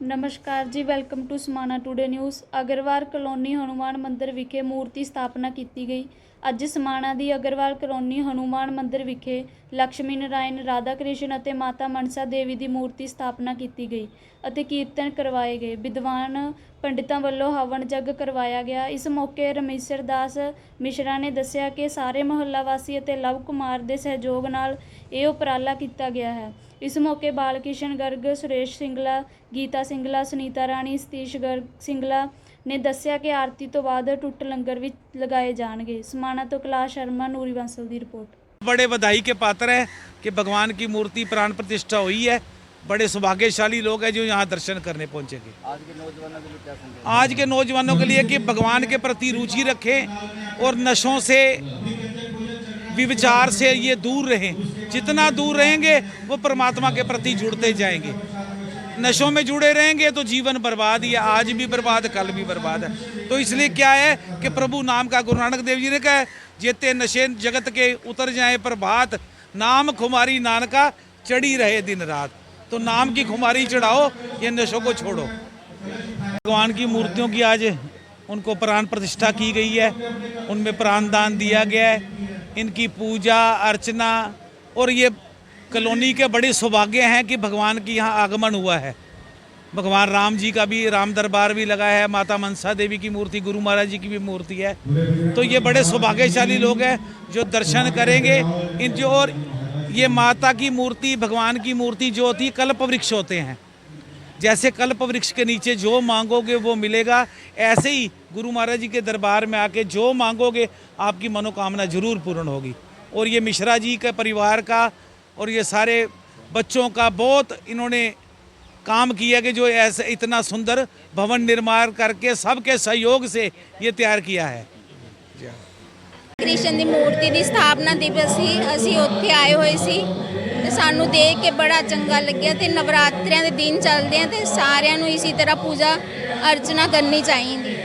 ਨਮਸਕਾਰ ਜੀ welcome to Samana today news Agarwal colony Hanuman ਮੰਦਿਰ ਵਿਖੇ ਮੂਰਤੀ ਸਥਾਪਨਾ ਕੀਤੀ ਗਈ। ਅੱਜ ਸਮਾਣਾ ਦੀ ਅਗਰਵਾਲ ਕਲੋਨੀ ਹਨੂਮਾਨ ਮੰਦਿਰ ਵਿਖੇ ਲక్ష్ਮੀ ਨਾਰਾਇਣ, ਰਾਧਾ ਕ੍ਰਿਸ਼ਨ ਅਤੇ ਮਾਤਾ ਮਨਸਾ ਦੇਵੀ ਦੀ ਮੂਰਤੀ ਸਥਾਪਨਾ ਕੀਤੀ ਗਈ ਅਤੇ ਕੀਰਤਨ ਕਰਵਾਏ ਗਏ। ਵਿਦਵਾਨ ਪੰਡਿਤਾਂ ਵੱਲੋਂ ਹਵਨ ਜਗ ਕਰਵਾਇਆ ਗਿਆ। ਇਸ ਮੌਕੇ ਰਮੇਸ਼ਰ ਦਾਸ ਮਿਸ਼ਰਾ ਨੇ ਦੱਸਿਆ ਕਿ ਸਾਰੇ ਮੁਹੱਲਾ ਵਾਸੀ ਅਤੇ ਲਵ ਕੁਮਾਰ ਦੇ ਸਹਿਯੋਗ ਨਾਲ ਇਹ ਉਪਰਾਲਾ ਕੀਤਾ ਗਿਆ ਹੈ। ਇਸ ਮੌਕੇ ਬਾਲਕਿਸ਼ਨ ਗਰਗ, ਸੁਰੇਸ਼ ਸਿੰਗਲਾ, ਗੀਤਾ ਸਿੰਗਲਾ, ਸੁਨੀਤਾ ਰਾਣੀ, ਸਤੀਸ਼ ਗਰਗ ਸਿੰਗਲਾ ने दसिया कि आरती तो बाद टुट लंगर भी लगाए जाएँगे समाणा तो ਕਲਾ शर्मा नूरी बंसल की रिपोर्ट बड़े बधाई के पात्र है कि भगवान की मूर्ति प्राण प्रतिष्ठा हुई है बड़े सौभाग्यशाली लोग हैं जो यहाँ दर्शन करने पहुँचे गए आज के नौजवानों के लिए कि भगवान के प्रति रुचि रखें और नशों से विचार से ये दूर रहें। जितना दूर रहेंगे वो परमात्मा के प्रति जुड़ते जाएँगे। नशों में जुड़े रहेंगे तो जीवन बर्बाद ही है आज भी बर्बाद, कल भी बर्बाद है। तो इसलिए क्या है कि प्रभु नाम का गुरु नानक देव जी ने कहा, जेते नशे जगत के उतर जाए प्रभात नाम खुमारी नानका चढ़ी रहे दिन रात। तो नाम की खुमारी चढ़ाओ, ये नशों को छोड़ो। भगवान की मूर्तियों की आज उनको प्राण प्रतिष्ठा की गई है, उनमें प्राण दान दिया गया है। इनकी पूजा, अर्चना और ये कॉलोनी के बड़े सौभाग्य हैं कि भगवान की यहाँ आगमन हुआ है। भगवान राम जी का भी, राम दरबार भी लगा है, माता मनसा देवी की मूर्ति, गुरु महाराज जी की भी मूर्ति है। तो ये बड़े सौभाग्यशाली लोग हैं जो दर्शन करेंगे। इन जो और ये माता की मूर्ति, भगवान की मूर्ति जो होती है कल्प वृक्ष होते हैं। जैसे कल्प वृक्ष के नीचे जो मांगोगे वो मिलेगा। ऐसे ही गुरु महाराज जी के दरबार में आके जो मांगोगे, आपकी मनोकामना ज़रूर पूर्ण होगी। और ये मिश्रा जी के परिवार का और ये सारे बच्चों का बहुत इन्होंने काम किया कि जो ऐसे इतना सुंदर भवन निर्माण करके सबके सहयोग से ये तैयार किया है ਕ੍ਰਿਸ਼ਨ ਦੀ ਮੂਰਤੀ ਦੀ ਸਥਾਪਨਾ ਦਿਵਸ ਸੀ ਅਸੀਂ ਉੱਥੇ ਆਏ ਹੋਏ ਸੀ ਤੇ ਸਾਨੂੰ ਦੇਖ ਕੇ ਬੜਾ ਚੰਗਾ ਲੱਗਿਆ ਤੇ ਨਵਰਾਤਰਿਆਂ ਦੇ ਦਿਨ ਚੱਲਦੇ ਆ ਤੇ ਸਾਰਿਆਂ ਨੂੰ ਇਸੇ ਤਰ੍ਹਾਂ ਪੂਜਾ ਅਰਚਨਾ ਕਰਨੀ ਚਾਹੀਦੀ